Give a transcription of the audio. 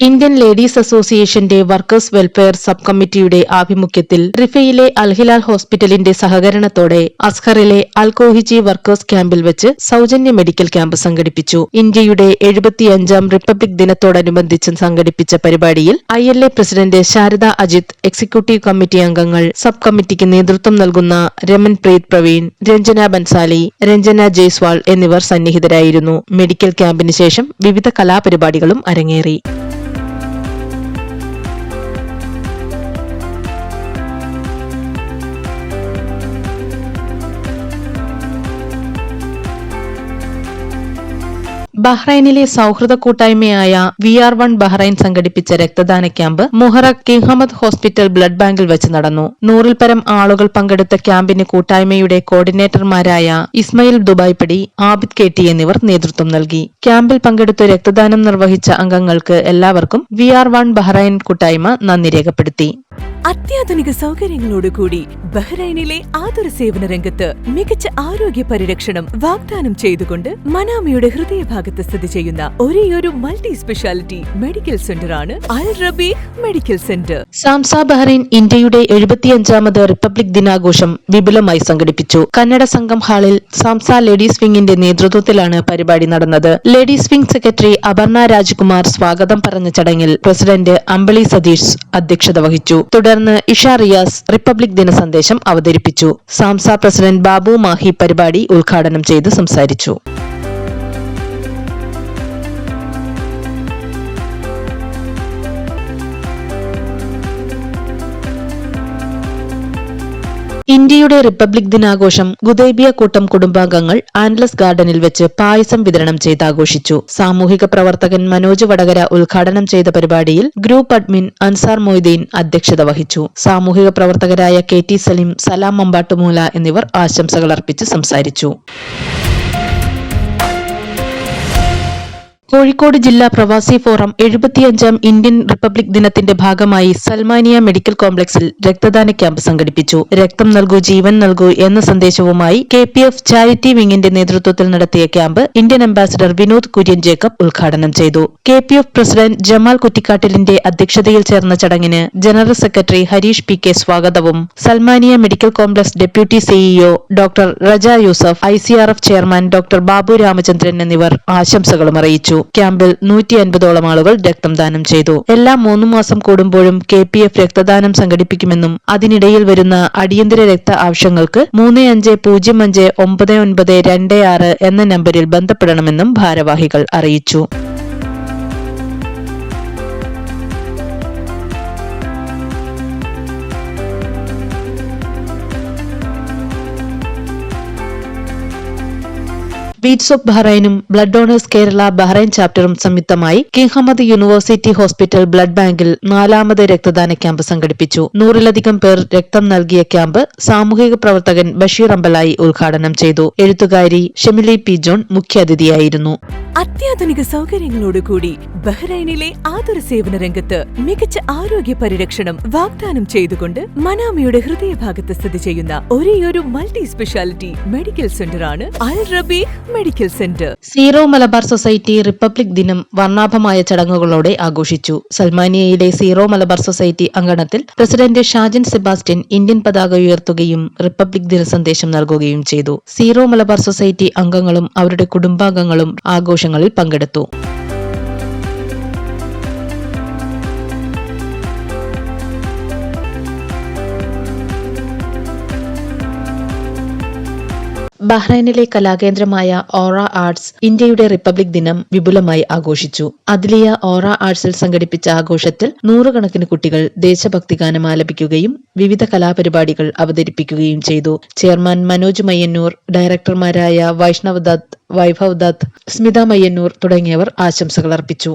Indian ladies അസോസിയേഷന്റെ workers welfare sub കമ്മിറ്റിയുടെ ആഭിമുഖ്യത്തിൽ റിഫയിലെ അൽഹിലാൽ ഹോസ്പിറ്റലിന്റെ സഹകരണത്തോടെ അസ്ഹറിലെ അൽകോഹിജി വർക്കേഴ്സ് ക്യാമ്പിൽ വെച്ച് സൌജന്യ മെഡിക്കൽ ക്യാമ്പ് സംഘടിപ്പിച്ചു. ഇന്ത്യയുടെ എഴുപത്തിയഞ്ചാം റിപ്പബ്ലിക് ദിനത്തോടനുബന്ധിച്ച് സംഘടിപ്പിച്ച പരിപാടിയിൽ I L A president Sharada Ajith executive committee അംഗങ്ങൾ സബ് കമ്മിറ്റിക്ക് നേതൃത്വം നൽകുന്ന രമൻ പ്രീത് പ്രവീൺ രഞ്ജന ബൻസാലി രഞ്ജന ജയ്സ്വാൾ എന്നിവർ സന്നിഹിതരായിരുന്നു. മെഡിക്കൽ ക്യാമ്പിന് ശേഷം വിവിധ കലാപരിപാടികളും അരങ്ങേറി. ബഹ്റൈനിലെ സൗഹൃദ കൂട്ടായ്മയായ വി ആർ വൺ ബഹ്റൈൻ സംഘടിപ്പിച്ച രക്തദാന camp Muharraq King Hamad hospital blood ബാങ്കിൽ വെച്ച് നടന്നു. നൂറിൽ പരം ആളുകൾ പങ്കെടുത്ത ക്യാമ്പിന് കൂട്ടായ്മയുടെ കോർഡിനേറ്റർമാരായ ഇസ്മയിൽ ദുബായ്പടി ആബിദ് കെ ടി എന്നിവർ നേതൃത്വം നൽകി. ക്യാമ്പിൽ പങ്കെടുത്ത് രക്തദാനം നിർവഹിച്ച അംഗങ്ങൾക്ക് എല്ലാവർക്കും വി ആർ വൺ ബഹ്റൈൻ കൂട്ടായ്മ നന്ദി രേഖപ്പെടുത്തി. അത്യാധുനിക സൗകര്യങ്ങളോടുകൂടി ബഹ്റൈനിലെ ആതുര സേവന രംഗത്ത് മികച്ച ആരോഗ്യ പരിരക്ഷണം വാഗ്ദാനം ചെയ്തുകൊണ്ട് മനാമയുടെ ഹൃദയഭാഗത്ത് സ്ഥിതി ചെയ്യുന്ന ഒരേയൊരു multi speciality medical സെന്ററാണ് Al Rabeeh medical centre. Samsa Bahrain ഇന്ത്യയുടെ എഴുപത്തിയഞ്ചാമത് റിപ്പബ്ലിക് ദിനാഘോഷം വിപുലമായി സംഘടിപ്പിച്ചു. കന്നഡ സംഘം ഹാളിൽ സാംസ ലേഡീസ് വിംഗിന്റെ നേതൃത്വത്തിലാണ് പരിപാടി നടന്നത്. Ladies wing secretary Aparna Rajkumar സ്വാഗതം പറഞ്ഞ ചടങ്ങിൽ പ്രസിഡന്റ് അമ്പിളി സതീഷ് അധ്യക്ഷത വഹിച്ചു. തുടർന്ന് ഇഷ റിയാസ് റിപ്പബ്ലിക് ദിന സന്ദേശം അവതരിപ്പിച്ചു. സാംസ പ്രസിഡന്റ് ബാബു മാഹി പരിപാടി ഉദ്ഘാടനം ചെയ്ത് സംസാരിച്ചു. ഇന്ത്യയുടെ റിപ്പബ്ലിക് ദിനാഘോഷം ഗുദേബിയ കൂട്ടം കുടുംബാംഗങ്ങൾ ആൻഡ്ലസ് ഗാർഡനിൽ വെച്ച് പായസം വിതരണം ചെയ്ത് ആഘോഷിച്ചു. സാമൂഹിക പ്രവർത്തകൻ മനോജ് വടകര ഉദ്ഘാടനം ചെയ്ത പരിപാടിയിൽ ഗ്രൂപ്പ് അഡ്മിൻ അൻസാർ മൊയ്തീൻ അധ്യക്ഷത വഹിച്ചു. സാമൂഹിക പ്രവർത്തകരായ കെ ടി സലീം സലാം മമ്പാട്ടുമൂല എന്നിവർ ആശംസകൾ അർപ്പിച്ച് സംസാരിച്ചു. കോഴിക്കോട് ജില്ലാ പ്രവാസി ഫോറം എഴുപത്തിയഞ്ചാം ഇന്ത്യൻ റിപ്പബ്ലിക് ദിനത്തിന്റെ ഭാഗമായി സൽമാനിയ മെഡിക്കൽ കോംപ്ലക്സിൽ രക്തദാന ക്യാമ്പ് സംഘടിപ്പിച്ചു. രക്തം നൽകൂ ജീവൻ നൽകൂ എന്ന സന്ദേശവുമായി കെ പി എഫ് ചാരിറ്റി വിങ്ങിന്റെ നേതൃത്വത്തിൽ നടത്തിയ camp Indian ambassador Vinod Kurian Jacob ഉദ്ഘാടനം ചെയ്തു. K P F president Jamal കുറ്റിക്കാട്ടിലിന്റെ അധ്യക്ഷതയിൽ ചേർന്ന ചടങ്ങിന് general secretary Harish P K സ്വാഗതവും Salmaniya medical complex deputy CEO doctor Raja Yusuf I chairman doctor Babu Ramachandran എന്നിവർ ആശംസകളും അറിയിച്ചു. ക്യാമ്പിൽ നൂറ്റി അൻപതോളം ആളുകൾ രക്തം ദാനം ചെയ്തു. എല്ലാ മൂന്നു മാസം കൂടുമ്പോഴും കെ പി എഫ് രക്തദാനം സംഘടിപ്പിക്കുമെന്നും അതിനിടയിൽ വരുന്ന അടിയന്തര രക്ത ആവശ്യങ്ങൾക്ക് മൂന്ന് അഞ്ച് പൂജ്യം അഞ്ച് ഒമ്പത് ഒൻപത് രണ്ട് ആറ് എന്ന നമ്പറിൽ ബന്ധപ്പെടണമെന്നും ഭാരവാഹികൾ അറിയിച്ചു. ബീറ്റ്സ് ഓഫ് ബഹ്റൈനും ബ്ലഡ് ഡോണേഴ്സ് കേരള ബഹ്റൈൻ ചാപ്റ്ററും സംയുക്തമായി King Hamad university hospital blood ബാങ്കിൽ നാലാമത് രക്തദാന ക്യാമ്പ് സംഘടിപ്പിച്ചു. നൂറിലധികം പേർ രക്തം നൽകിയ ക്യാമ്പ് സാമൂഹിക പ്രവർത്തകൻ ബഷീർ അമ്പലായി ഉദ്ഘാടനം ചെയ്തു. എഴുത്തുകാരി ഷെമിലി പി ജോൺ മുഖ്യാതിഥിയായിരുന്നു. അത്യാധുനിക സൗകര്യങ്ങളോടുകൂടി ബഹ്റൈനിലെ ആതുര സേവന രംഗത്ത് മികച്ച ആരോഗ്യ പരിരക്ഷണം വാഗ്ദാനം ചെയ്തുകൊണ്ട് മനാമയുടെ ഹൃദയഭാഗത്ത് സ്ഥിതി ചെയ്യുന്ന ഒരേയൊരു multi speciality medical സെന്ററാണ് Al Rabeeh medical centre. Syro Malabar society republic ദിനം വർണാഭമായ ചടങ്ങുകളോടെ ആഘോഷിച്ചു. സൽമാനിയയിലെ സീറോ മലബാർ സൊസൈറ്റി അങ്കണത്തിൽ പ്രസിഡന്റ് ഷാജൻ സെബാസ്റ്റ്യൻ ഇന്ത്യൻ പതാക ഉയർത്തുകയും റിപ്പബ്ലിക് ദിന സന്ദേശം നൽകുകയും ചെയ്തു. സീറോ മലബാർ സൊസൈറ്റി അംഗങ്ങളും അവരുടെ കുടുംബാംഗങ്ങളും ആഘോഷങ്ങളിൽ പങ്കെടുത്തു ബഹ്റൈനിലെ കലാകേന്ദ്രമായ ഓറ ആർട്സ് ഇന്ത്യയുടെ റിപ്പബ്ലിക് ദിനം വിപുലമായി ആഘോഷിച്ചു. അദ്ലിയ ഓറ ആർട്സിൽ സംഘടിപ്പിച്ച ആഘോഷത്തിൽ നൂറുകണക്കിന് കുട്ടികൾ ദേശഭക്തി ഗാനം ആലപിക്കുകയും വിവിധ കലാപരിപാടികൾ അവതരിപ്പിക്കുകയും ചെയ്തു. ചെയർമാൻ മനോജ് മയ്യന്നൂർ ഡയറക്ടർമാരായ വൈഷ്ണവ് ദത്ത് വൈഭവ് ദത്ത് സ്മിത മയ്യന്നൂർ തുടങ്ങിയവർ ആശംസകൾ അർപ്പിച്ചു.